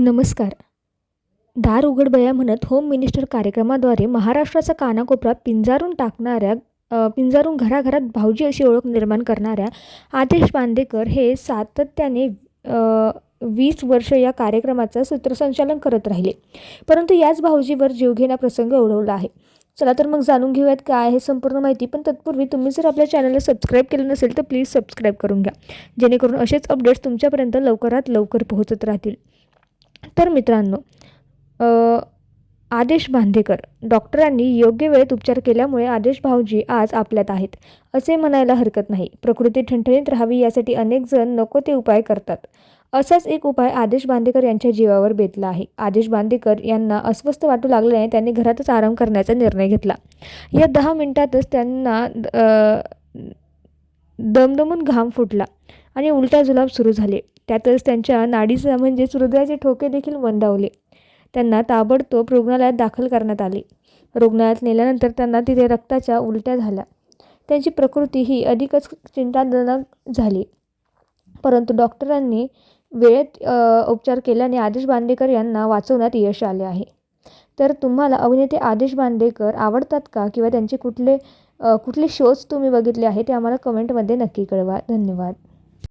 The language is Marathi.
नमस्कार. दार उघड बया म्हणत होम मिनिस्टर कार्यक्रमाद्वारे महाराष्ट्राचा कानाकोपरा पिंजारून टाकणाऱ्या पिंजारून घराघरात भाऊजी अशी ओळख निर्माण करणाऱ्या आदेश बांदेकर हे सातत्याने वीस वर्ष या कार्यक्रमाचं सूत्रसंचालन करत राहिले. परंतु याच भाऊजीवर जीवघेणा प्रसंग ओढवला आहे. चला तर मग जाणून घेऊयात काय आहे संपूर्ण माहिती. पण तत्पूर्वी तुम्ही जर आपल्या चॅनलला सबस्क्राईब केलं नसेल तर प्लीज सबस्क्राईब करून घ्या. जेणेकरून असेच अपडेट्स तुमच्यापर्यंत लवकरात लवकर पोहोचत राहतील. तर मित्रांनो आदेश बांदेकर डॉक्टरांनी योग्य वेळेत उपचार केल्यामुळे आदेश भाऊजी आज आपल्यात आहेत असे म्हणायला हरकत नाही. प्रकृती ठणठणीत राहावी यासाठी अनेक जण नको ते उपाय करतात. असाच एक उपाय आदेश बांदेकर यांच्या जीवावर बेतला आहे. आदेश बांदेकर यांना अस्वस्थ वाटू लागल्याने त्यांनी घरातच आराम करण्याचा निर्णय घेतला. या दहा मिनिटातच त्यांना दमदमून घाम फुटला आणि उलटा जुलाब सुरू झाले. त्यातच त्यांच्या नाडीचा म्हणजेच हृदयाचे ठोके देखील मंदावले. त्यांना ताबडतोब रुग्णालयात दाखल करण्यात आले. रुग्णालयात नेल्यानंतर त्यांना तिथे रक्ताच्या उलट्या झाल्या. त्यांची प्रकृती ही अधिकच चिंताजनक झाली. परंतु डॉक्टरांनी वेळेत उपचार केल्याने आदेश बांदेकर यांना वाचवण्यात यश आले आहे. तर तुम्हाला अभिनेते आदेश बांदेकर आवडतात का? किंवा त्यांचे कुठले कुठले शोज तुम्ही बघितले आहे ते आम्हाला कमेंटमध्ये नक्की कळवा. धन्यवाद.